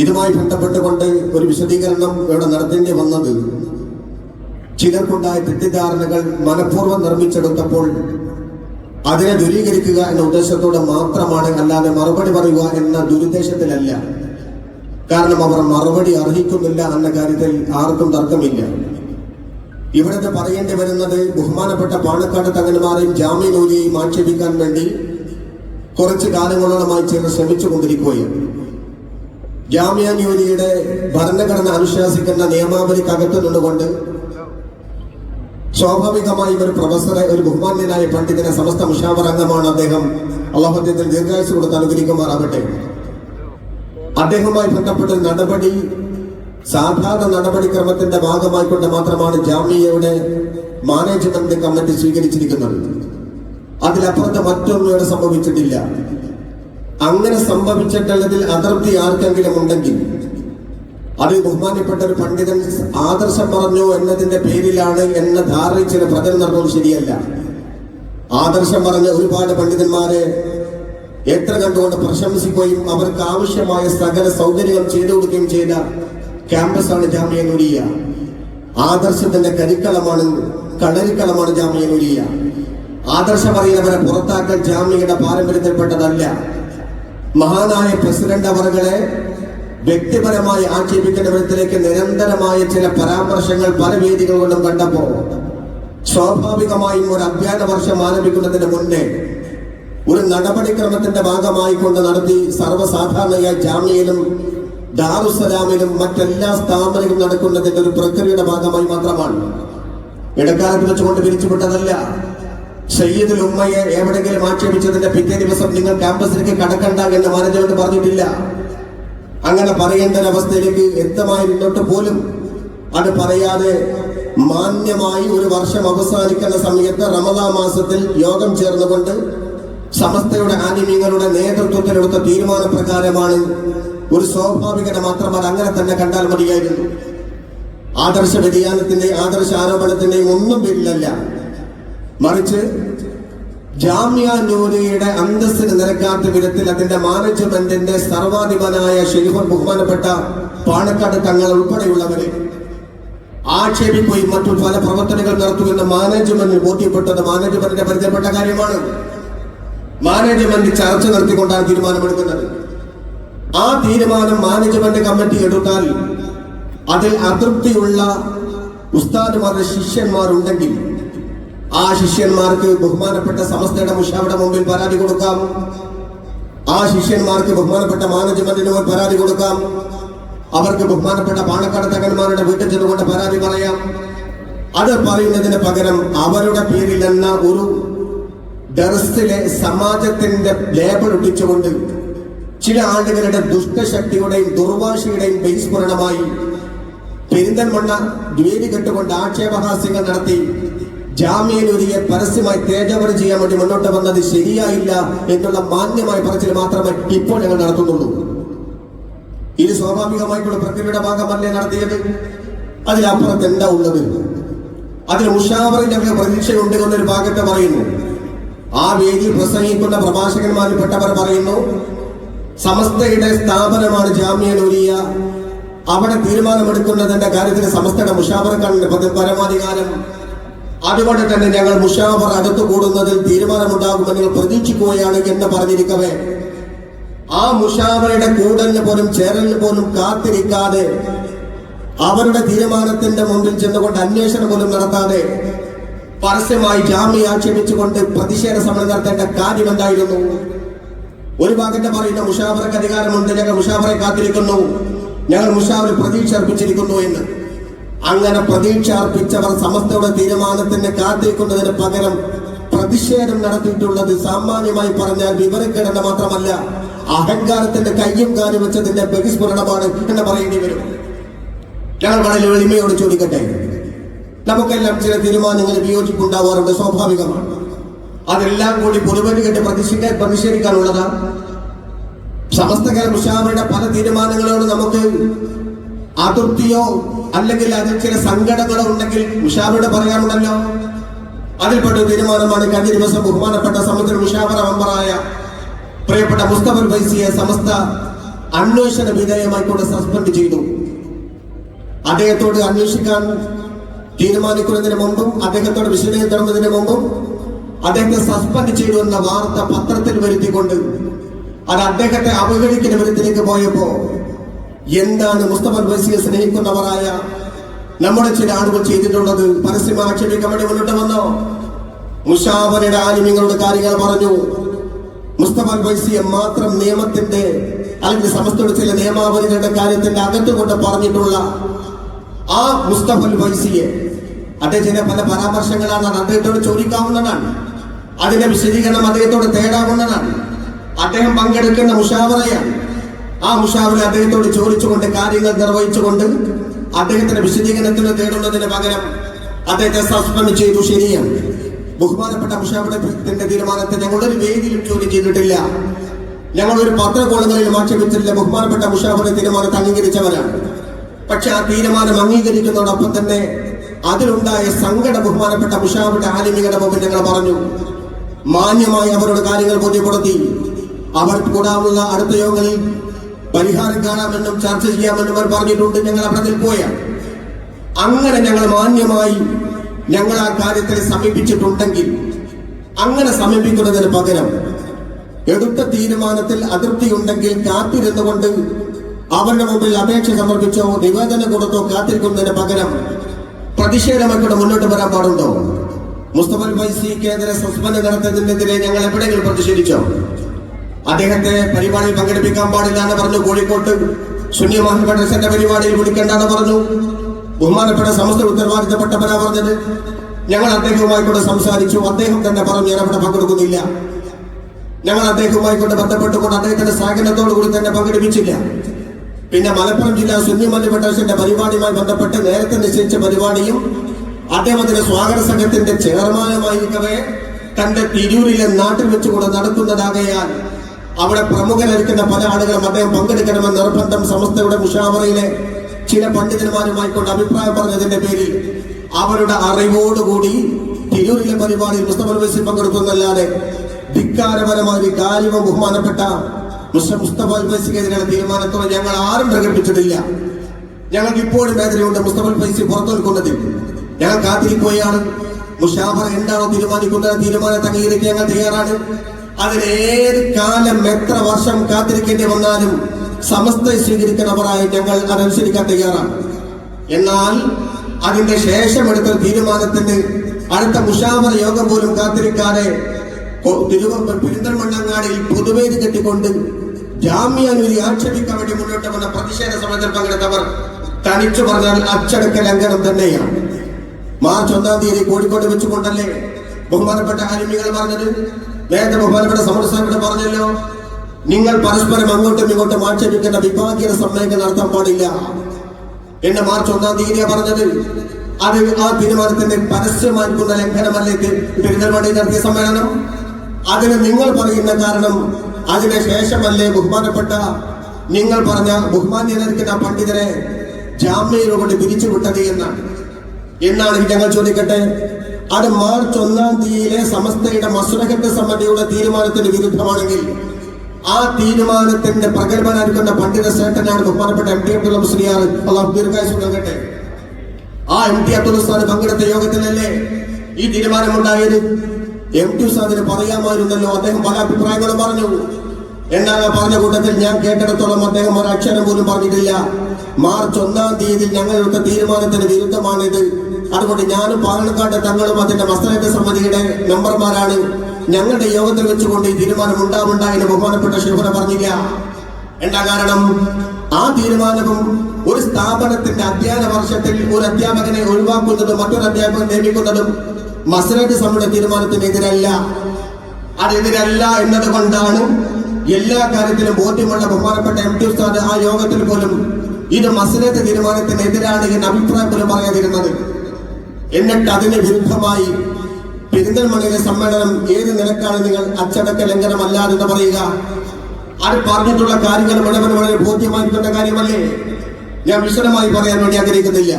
ഇതുമായി ബന്ധപ്പെട്ടുകൊണ്ട് ഒരു വിശദീകരണം ഇവിടെ നടത്തേണ്ടി വന്നത്. ചിലർക്കുണ്ടായ തെറ്റിദ്ധാരണകൾ മനഃപൂർവം നിർമ്മിച്ചെടുത്തപ്പോൾ അതിനെ ദൂരീകരിക്കുക എന്ന ഉദ്ദേശത്തോടെ മാത്രമാണ് അല്ലാതെ മറുപടി പറയുക എന്ന ദുരുദ്ദേശത്തിലല്ല. കാരണം അവർ മറുപടി അർഹിക്കുന്നില്ല എന്ന കാര്യത്തിൽ ആർക്കും തർക്കമില്ല. ഇവിടുത്തെ പറയേണ്ടി വരുന്നത് ബഹുമാനപ്പെട്ട പാണക്കാട് തങ്ങന്മാരെയും ജാമ്യനൂലിയെയും ആക്ഷേപിക്കാൻ വേണ്ടി കുറച്ച് കാലങ്ങളോളമായി ചിലർ ജാമ്യാന്യൂലിയുടെ ഭരണഘടന അനുശാസിക്കുന്ന നിയമാവലിക്കകത്തു നിന്നുകൊണ്ട് സ്വാഭാവികമായി ഒരു പ്രൊഫസറെ ഒരു ബഹുമാന്യനായ പണ്ഡിതനെ സമസ്ത മുഷാവർ അംഗമാണ് അദ്ദേഹം. അള്ളാഹുദ്ദീൻ ദീർഘായുസ് കൊടുത്ത് അനുഗ്രഹിക്കുമാറാവട്ടെ അദ്ദേഹവുമായി ബന്ധപ്പെട്ട നടപടി സാധാരണ നടപടിക്രമത്തിന്റെ ഭാഗമായിക്കൊണ്ട് മാത്രമാണ് ജാമ്യയുടെ മാനേജ്മെന്റ് കമ്മിറ്റി സ്വീകരിച്ചിരിക്കുന്നത്. അതിലപ്പുറത്ത് മറ്റൊന്നും ഇവിടെ സംഭവിച്ചിട്ടില്ല. അങ്ങനെ സംഭവിച്ചിട്ടുള്ളതിൽ അതൃപ്തി ആർക്കെങ്കിലും ഉണ്ടെങ്കിൽ അത് ബഹുമാനപ്പെട്ട ഒരു പണ്ഡിതൻ ആദർശം പറഞ്ഞു എന്നതിന്റെ പേരിലാണ് എന്ന ഭദ്രൻ നടന്നത് ശരിയല്ല. ആദർശം പറഞ്ഞ ഒരുപാട് പണ്ഡിതന്മാരെ എത്ര കണ്ടുകൊണ്ട് പ്രശംസിക്കുകയും അവർക്ക് ആവശ്യമായ സകല സൗകര്യങ്ങൾ ചെയ്തു കൊടുക്കുകയും ചെയ്ത ക്യാമ്പസാണ് ജാമ്യ നുരിയ ആദർശത്തിന്റെ കരിക്കളമാണ് കളരിക്കളമാണ് ജാമ്യ നുരിയ ആദർശം അറിയുന്നവരെ പുറത്താക്കൽ ജാമ്യയുടെ പാരമ്പര്യത്തിൽപ്പെട്ടതല്ല. മഹാനായ പ്രസിഡന്റ് അവർകളെ വ്യക്തിപരമായി ആക്ഷേപിക്കുന്ന വിധത്തിലേക്ക് നിരന്തരമായ ചില പരാമർശങ്ങൾ പല വേദികൾ കൊണ്ടും കണ്ടപ്പോ സ്വാഭാവികമായും ഒരു അധ്യയന വർഷം ആരംഭിക്കുന്നതിന് മുന്നേ ഒരു നടപടിക്രമത്തിന്റെ ഭാഗമായിക്കൊണ്ട് നടത്തി സർവസാധാരണയായി ജാമ്യയിലും ദാറുസലാമിലും മറ്റെല്ലാ സ്ഥാപനങ്ങളും നടക്കുന്നതിന്റെ ഒരു പ്രക്രിയയുടെ ഭാഗമായി മാത്രമാണ്. ഇടക്കാലത്ത് വെച്ചുകൊണ്ട് പിരിച്ചുവിട്ടതല്ല. സയ്യിദുൽ ഉമ്മയെ എവിടെങ്കിലും ആക്ഷേപിച്ചതിന്റെ പിറ്റേ ദിവസം നിങ്ങൾ ക്യാമ്പസിലേക്ക് കടക്കണ്ട എന്ന് മാനേജ്മെന്റ് പറഞ്ഞിട്ടില്ല. അങ്ങനെ പറയേണ്ട ഒരവസ്ഥയിലേക്ക് എത്തമായിരുന്നിട്ട് പോലും അത് പറയാതെ മാന്യമായി ഒരു വർഷം അവസാനിക്കുന്ന സമയത്ത് റമദാ മാസത്തിൽ യോഗം ചേർന്നുകൊണ്ട് സമസ്തയുടെ ആനിമീങ്ങളുടെ നേതൃത്വത്തിലെടുത്ത തീരുമാനപ്രകാരമാണ് ഒരു സ്വാഭാവികത മാത്രമല്ല അങ്ങനെ തന്നെ കണ്ടാൽ മതിയായിരുന്നു. ആദർശ വ്യതിയാനത്തിന്റെയും ആദർശ ആരോപണത്തിന്റെയും ഒന്നും പേരിലല്ല. മറിച്ച് ജാമ്യ നൂരിയുടെ അന്തസ്സിന് നിരക്കാത്ത വിധത്തിൽ അതിന്റെ മാനേജ്മെന്റിന്റെ സർവാധിപനായ ഷെയ്ഖുൽ ബഹുമാനപ്പെട്ട പാണക്കാട് തങ്ങൾ ഉൾപ്പെടെയുള്ളവരെ ആക്ഷേപിക്കുകയും മറ്റു പല പ്രവർത്തനങ്ങൾ നടത്തുമെന്ന് മാനേജ്മെന്റിന് ബോധ്യപ്പെട്ടത് മാനേജ്മെന്റിന്റെ പരിചയപ്പെട്ട കാര്യമാണ്. മാനേജ്മെന്റ് ചർച്ച നടത്തിക്കൊണ്ടാണ് തീരുമാനമെടുക്കുന്നത്. ആ തീരുമാനം മാനേജ്മെന്റ് കമ്മിറ്റി എടുത്താൽ അതിൽ അതൃപ്തിയുള്ള ഉസ്താദുമാരുടെ ശിഷ്യന്മാരുണ്ടെങ്കിൽ ആ ശിഷ്യന്മാർക്ക് ബഹുമാനപ്പെട്ട സമസ്തയുടെ മുഷാവിടെ മുമ്പിൽ പരാതി കൊടുക്കാം. ആ ശിഷ്യന്മാർക്ക് ബഹുമാനപ്പെട്ട മാനേജ്മെന്റിന് മുമ്പിൽ പരാതി കൊടുക്കാം. അവർക്ക് ബഹുമാനപ്പെട്ട പാണക്കാട് തകന്മാരുടെ വീട്ടിൽ ചെന്നുകൊണ്ട് പരാതി പറയാം. അത് പറയുന്നതിന് പകരം അവരുടെ പേരിൽ എന്ന ഒരു ദർസിലെ സമാജത്തിന്റെ ലേബൽ ഒട്ടിച്ചുകൊണ്ട് ചില ആളുകളുടെ ദുഷ്ടശക്തിയുടെയും ദുർവാശിയുടെയും ബഹിസ്ഫുരണമായി പെരിന്തൽമണ്ണ ജോലി കെട്ടുകൊണ്ട് ആക്ഷേപഹാസ്യങ്ങൾ നടത്തി ജാമ്യനൂരിയെ പരസ്യമായി തേജവര ചെയ്യാൻ വേണ്ടി മുന്നോട്ട് വന്നത് ശരിയായില്ല എന്നുള്ള മാന്യമായ പറച്ചിൽ മാത്രമേ ഇപ്പോൾ ഞങ്ങൾ നടത്തുന്നുള്ളൂ. ഇത് സ്വാഭാവികമായിട്ടുള്ള പ്രക്രിയയുടെ ഭാഗമല്ലേ നടത്തിയത്? അതിലപ്പുറത്ത് എന്താ ഉള്ളത്? അതിൽ മുഷാവറിൽ ഞങ്ങൾ പ്രതീക്ഷയുണ്ട് എന്നൊരു ഭാഗത്തെ പറയുന്നു. ആ വേദിയിൽ പ്രസംഗിക്കുന്ന പ്രഭാഷകന്മാരിൽപ്പെട്ടവർ പറയുന്നു സമസ്തയുടെ സ്ഥാപനമാണ് ജാമ്യ നൂരിയ അവിടെ തീരുമാനമെടുക്കുന്നതിന്റെ കാര്യത്തിൽ സമസ്തയുടെ മുഷാവറക്കാണ് പരമാധികാരം അതുകൊണ്ട് തന്നെ ഞങ്ങൾ മുഷാവർ അടുത്തു കൂടുന്നതിൽ തീരുമാനമുണ്ടാകുമെന്ന് പ്രതീക്ഷിക്കുകയാണ് എന്ന് പറഞ്ഞിരിക്കവേ. ആ മുഷാവറയുടെ കൂടലിന് പോലും ചേരലിന് പോലും കാത്തിരിക്കാതെ അവരുടെ തീരുമാനത്തിന്റെ മുമ്പിൽ ചെന്നുകൊണ്ട് അന്വേഷണം പോലും നടത്താതെ പരസ്യമായി ജാമ്യം ആക്ഷേപിച്ചുകൊണ്ട് പ്രതിഷേധ സമരം നടത്തേണ്ട കാര്യം എന്തായിരുന്നു? ഒരു ഭാഗത്തെ പറയുന്ന മുഷാവറക്ക് അധികാരമുണ്ട് ഞങ്ങൾ മുഷാവറെ കാത്തിരിക്കുന്നു ഞങ്ങൾ മുഷാവർ പ്രതീക്ഷ അർപ്പിച്ചിരിക്കുന്നു എന്ന്. അങ്ങനെ പ്രതീക്ഷ അർപ്പിച്ചവർ സമസ്തയുടെ തീരുമാനത്തിന് കാത്തിരിക്കുന്നതിന് പകരം പ്രതിഷേധം നടത്തിയിട്ടുള്ളത് സാമാന്യമായി പറഞ്ഞാൽ വിവരക്കേടന മാത്രമല്ല അഹങ്കാരത്തിന്റെ കയ്യും കാലും വെച്ചതിന്റെ ബഹിസ്ഫുരണമാണ് എന്ന് പറയേണ്ടി വരും. ഞങ്ങൾ വളരെ എളിമയോട് ചോദിക്കട്ടെ? നമുക്കെല്ലാം ചില തീരുമാനങ്ങൾ വിയോജിപ്പുണ്ടാവാറുണ്ട് സ്വാഭാവികമാണ്. അതെല്ലാം കൂടി പൊതുവെട്ട് കെട്ടി പ്രതിഷേധ പ്രതിഷേധിക്കാനുള്ളതാ. സമസ്തകര കേരള പല തീരുമാനങ്ങളോട് നമുക്ക് അതൃപ്തിയോ അല്ലെങ്കിൽ അതിൽ ചില സങ്കടങ്ങളോ ഉണ്ടെങ്കിൽ ഉഷാറോട് പറയാറുണ്ടല്ലോ. അതിൽപ്പെട്ട തീരുമാനമാണ് കഴിഞ്ഞ ദിവസം ബഹുമാനപ്പെട്ട സമുദ്ര ഉഷാബറ മെമ്പറായ പ്രിയപ്പെട്ട മുസ്തഫർ ഫൈസിയെ സമസ്ത അന്വേഷണ വിധേയമായിക്കൊണ്ട് സസ്പെൻഡ് ചെയ്തു. അദ്ദേഹത്തോട് അന്വേഷിക്കാൻ തീരുമാനിക്കുന്നതിന് മുമ്പും അദ്ദേഹത്തോട് വിശദീകരണം തരുന്നതിന് മുമ്പും അദ്ദേഹത്തെ സസ്പെൻഡ് ചെയ്തു എന്ന വാർത്ത പത്രത്തിൽ വരുത്തിക്കൊണ്ട് അത് അദ്ദേഹത്തെ അവഗണിക്കുന്ന വിധത്തിലേക്ക് പോയപ്പോ എന്താണ് മുസ്തഫ ബസിയെ സ്നേഹിക്കുന്നവരായ നമ്മുടെ ചില ആളുകൾ ചെയ്തിട്ടുള്ളത്? പരസ്യമായി ആക്ഷേപിക്കാൻ വേണ്ടി മുന്നോട്ട് വന്നോ? മുഷാബനയുടെ ആലിമ്യങ്ങളുടെ കാര്യങ്ങൾ പറഞ്ഞു. മുസ്തഫ ബൈസിയെ മാത്രം നിയമത്തിന്റെ അല്ലെങ്കിൽ സമസ്തയുടെ ചില നിയമാവലികളുടെ കാര്യത്തിന്റെ അകത്തുകൊണ്ട് പറഞ്ഞിട്ടുള്ള ആ മുസ്തഫൽ ബൈസിയെ അദ്ദേഹത്തിന്റെ പല പരാമർശങ്ങളാണ് അദ്ദേഹത്തോട് ചോദിക്കാവുന്നതാണ്. അതിന്റെ വിശദീകരണം അദ്ദേഹത്തോട് തേടാവുന്നതാണ്. അദ്ദേഹം പങ്കെടുക്കുന്ന മുഷാവറയാണ് ആ മുഷാവറ അദ്ദേഹത്തോട് ചോദിച്ചുകൊണ്ട് കാര്യങ്ങൾ നിർവഹിച്ചുകൊണ്ട് അദ്ദേഹത്തിന്റെ വിശദീകരണത്തിന് തേടുന്നതിന് പകരം അദ്ദേഹത്തെ സസ്പെൻഡ് ചെയ്തു ശരിയാണ്. ബഹുമാനപ്പെട്ട മുഷാവറത്തിന്റെ തീരുമാനത്തെ ഞങ്ങളൊരു വേദിയിലും ചോദ്യം ചെയ്തിട്ടില്ല. ഞങ്ങൾ ഒരു പത്രകോളങ്ങളിലും ആക്ഷേപിച്ചിട്ടില്ല ബഹുമാനപ്പെട്ട മുഷാഫിന്റെ തീരുമാനത്തെ അംഗീകരിച്ചവരാണ്. പക്ഷെ ആ തീരുമാനം അംഗീകരിക്കുന്നതോടൊപ്പം തന്നെ അതിലുണ്ടായ സങ്കട ബഹുമാനപ്പെട്ട മുഷാഫിന്റെ ആലിമികളുടെ മുമ്പിൽ ഞങ്ങൾ പറഞ്ഞു. മാന്യമായി അവരുടെ കാര്യങ്ങൾ ബോധ്യപ്പെടുത്തി. അവർ കൂടാവുന്ന അടുത്ത യോഗങ്ങളിൽ പരിഹാരം കാണാമെന്നും ചർച്ച ചെയ്യാമെന്നും അവർ പറഞ്ഞിട്ടുണ്ട്. ഞങ്ങൾ അവിടെ പോയ അങ്ങനെ ഞങ്ങൾ മാന്യമായി ഞങ്ങൾ ആ കാര്യത്തെ സമീപിച്ചിട്ടുണ്ടെങ്കിൽ അങ്ങനെ സമീപിക്കുന്നതിന് പകരം എടുത്ത തീരുമാനത്തിൽ അതൃപ്തിയുണ്ടെങ്കിൽ കാത്തിരുന്നുകൊണ്ട് അവരുടെ മുമ്പിൽ അപേക്ഷ സമർപ്പിച്ചോ നിവേദനം കൊടുത്തോ കാത്തിരിക്കുന്നതിന് പകരം പ്രതിഷേധമായിക്കൂടെ മുന്നോട്ട് വരാൻ പാടുണ്ടോ? മുസ്തഫൽ ഫൈസിക്കെതിരെ സസ്പെൻഡ് നടത്തുന്നതിനെതിരെ ഞങ്ങൾ എവിടെയെങ്കിലും പ്രതിഷേധിച്ചോ? അദ്ദേഹത്തെ പരിപാടിയിൽ പങ്കെടുപ്പിക്കാൻ പാടില്ല എന്ന് പറഞ്ഞു കോഴിക്കോട്ട് സുന്നി മഹൽ ഫെഡറേഷന്റെ പരിപാടിയിൽ വിളിക്കേണ്ടെന്ന് പറഞ്ഞു. ബഹുമാനപ്പെട്ട സമസ്ത ഉത്തരവാദിത്തപ്പെട്ടവരാ പറഞ്ഞത്. ഞങ്ങൾ അദ്ദേഹവുമായി കൂടെ സംസാരിച്ചു. അദ്ദേഹം തന്നെ പറഞ്ഞു ഞാൻ അവിടെ പങ്കെടുക്കുന്നില്ല. ഞങ്ങൾ അദ്ദേഹവുമായി കൊണ്ട് ബന്ധപ്പെട്ടുകൊണ്ട് അദ്ദേഹത്തിന്റെ സഹകരണത്തോടു കൂടി തന്നെ പങ്കെടുപ്പിച്ചില്ല. പിന്നെ മലപ്പുറം ജില്ലാ സുന്നി മന്ത്രി ഫെഡറേഷന്റെ പരിപാടിയുമായി ബന്ധപ്പെട്ട് നേരത്തെ നിശ്ചയിച്ച പരിപാടിയും അദ്ദേഹത്തിന്റെ സ്വാഗത സംഘത്തിന്റെ ചെയർമാനുമായിരിക്കവേ തന്റെ തിരൂരിലെ നാട്ടിൽ വെച്ചുകൂടെ നടത്തുന്നതാകയാൽ അവിടെ പ്രമുഖരായിരിക്കുന്ന പല ആളുകളും അദ്ദേഹം പങ്കെടുക്കണമെന്ന് നിർബന്ധം സംസ്ഥയുടെ മുഷാവറയിലെ ചില പണ്ഡിതന്മാരുമായി കൊണ്ട് അഭിപ്രായം പറഞ്ഞതിന്റെ പേരിൽ അവരുടെ അറിവോടുകൂടി തിരൂരിലെ പരിപാടിയിൽ മുസ്തഫ ബസീർ പങ്കെടുക്കുന്നല്ലാതെ ധിക്കാരപരമായ കാര്യവും ബഹുമാനപ്പെട്ട മുസ്ത- മുസ്തഫ ഫൈസിക്കെതിരെയുള്ള തീരുമാനത്തോടെ ഞങ്ങൾ ആരും പ്രകടിപ്പിച്ചിട്ടില്ല. ഞങ്ങൾക്ക് ഇപ്പോഴും വേദനയുണ്ട് മുസ്തഫ ഫൈസി പുറത്തു നിൽക്കുന്നതിൽ ഞങ്ങൾ കാത്തിരിക്കുകയാണ്. മുഷാഫർ എന്താണോ തീരുമാനിക്കുന്നത്? തീരുമാനത്തെ അംഗീകരിക്കാൻ ഞങ്ങൾ തയ്യാറാണ്. അതിന് ഏത് കാലം എത്ര വർഷം കാത്തിരിക്കേണ്ടി വന്നാലും സമസ്ത സ്വീകരിക്കുന്നവരായി ഞങ്ങൾ അതനുസരിക്കാൻ തയ്യാറാണ്. എന്നാൽ അതിന്റെ ശേഷം എടുത്ത തീരുമാനത്തിന് അടുത്ത മുഷാമത യോഗം പോലും കാത്തിരിക്കാതെ പെരിന്തൽമണ്ണങ്ങാടിയിൽ പൊതുവേദി കെട്ടിക്കൊണ്ട് ജാമ്യാനുരി ആക്ഷേപിക്കാൻ വേണ്ടി മുന്നോട്ട് വന്ന പ്രതിഷേധ സമരത്തിൽ പങ്കെടുത്തവർ തനിച്ചു പറഞ്ഞാൽ അച്ചടക്ക ലംഘനം തന്നെയാണ്. മാർച്ച് ഒന്നാം തീയതി കോഴിക്കോട് വെച്ചുകൊണ്ടല്ലേ ബഹുമാനപ്പെട്ട ആലിമികൾ പറഞ്ഞത്? നേരത്തെ ബഹുമാനപ്പെട്ട സമരസംഘടന പറഞ്ഞല്ലോ നിങ്ങൾ പരസ്പരം അങ്ങോട്ടും ഇങ്ങോട്ടും ആക്ഷേപിക്കേണ്ട വിഭാഗീയ സമ്മേളനം നടത്താൻ പാടില്ല. എന്നെ മാർച്ച് ഒന്നാം തീയതിയാ പറഞ്ഞത്. അത് ആ തീരുമാനത്തിന്റെ പരസ്യമായിരിക്കുന്ന ലംഘനമല്ലേ ഇത്? നടത്തിയ സമ്മേളനം? അതിന് നിങ്ങൾ പറയുന്ന കാരണം അതിന് ശേഷമല്ലേ ബഹുമാനപ്പെട്ട നിങ്ങൾ പറഞ്ഞ ബഹുമാന്യനായിരിക്കുന്ന പണ്ഡിതരെ ജാമ്യയിലൂടെ പിരിച്ചുവിട്ടത് എന്നാണ്. എന്നാണ് ഞങ്ങൾ ചോദിക്കട്ടെ? അത് മാർച്ച് ഒന്നാം തീയതിയിലെ സമസ്തയുടെ മസുരഹത്ത് സമിതിയുടെ തീരുമാനത്തിന് വിരുദ്ധമാണെങ്കിൽ ആ തീരുമാനത്തിന്റെ പ്രഗത്ഭനായിരിക്കുന്ന പണ്ഡിത സേട്ടനാണ് ബഹുമാനപ്പെട്ട എം ടി അബ്ദുള്ള മുസ്ലിയാർ അള്ളാഹു ദീർഘായുസ് നൽകട്ടെ. ആ എം ടി അബ്ദുൽ പങ്കെടുത്ത യോഗത്തിലല്ലേ ഈ തീരുമാനമുണ്ടായത്? എം ടി ഉസ്താദിന് പറയാമായിരുന്നല്ലോ. അദ്ദേഹം പല അഭിപ്രായങ്ങളും പറഞ്ഞു. എന്നാൽ ആ പറഞ്ഞ കൂട്ടത്തിൽ ഞാൻ കേട്ടിടത്തോളം അദ്ദേഹം ഒരു അക്ഷരം പോലും പറഞ്ഞിട്ടില്ല. മാർച്ച് ഒന്നാം തീയതി ഞങ്ങൾ തീരുമാനത്തിന് വിരുദ്ധമാണിത്. അതുകൊണ്ട് ഞാനും പാലക്കാട് തങ്ങളും അതിന്റെ മസ്തലത്തെ സമിതിയുടെ മെമ്പർമാരാണ്. ഞങ്ങളുടെ യോഗത്തിൽ വെച്ചുകൊണ്ട് ഈ തീരുമാനം ഉണ്ടാവുണ്ട എന്ന് ബഹുമാനപ്പെട്ട ശിവന പറഞ്ഞില്ല എന്താ കാരണം? ആ തീരുമാനവും ഒരു സ്ഥാപനത്തിന്റെ അധ്യയന വർഷത്തിൽ ഒരു അധ്യാപകനെ ഒഴിവാക്കുന്നതും മറ്റൊരു അധ്യാപകൻ നിയമിക്കുന്നതും മസനറ്റ് സമിതിയുടെ തീരുമാനത്തിനെതിരല്ല. അതെതിരല്ല എന്നതുകൊണ്ടാണ് എല്ലാ കാര്യത്തിലും ബോധ്യമുള്ള ബഹുമാനപ്പെട്ട എം ടി ഉസ്താദ് ആ യോഗത്തിൽ പോലും ഇത് മസനത്ത് തീരുമാനത്തിനെതിരാണ് എന്ന അഭിപ്രായം പോലും പറയാതിരുന്നത്. എന്നിട്ട് അതിന് വിരുദ്ധമായി പെരിന്തൽമണ്ണയിലെ സമ്മേളനം ഏത് നിലക്കാണ് നിങ്ങൾ അച്ചടക്ക ലംഘനമല്ല എന്ന് പറയുക? അത് പറഞ്ഞിട്ടുള്ള കാര്യങ്ങൾ മുഴുവൻ വളരെ ബോധ്യമായിട്ടുള്ള കാര്യമല്ലേ? ഞാൻ വിശദമായി പറയാൻ വേണ്ടി ആഗ്രഹിക്കുന്നില്ല.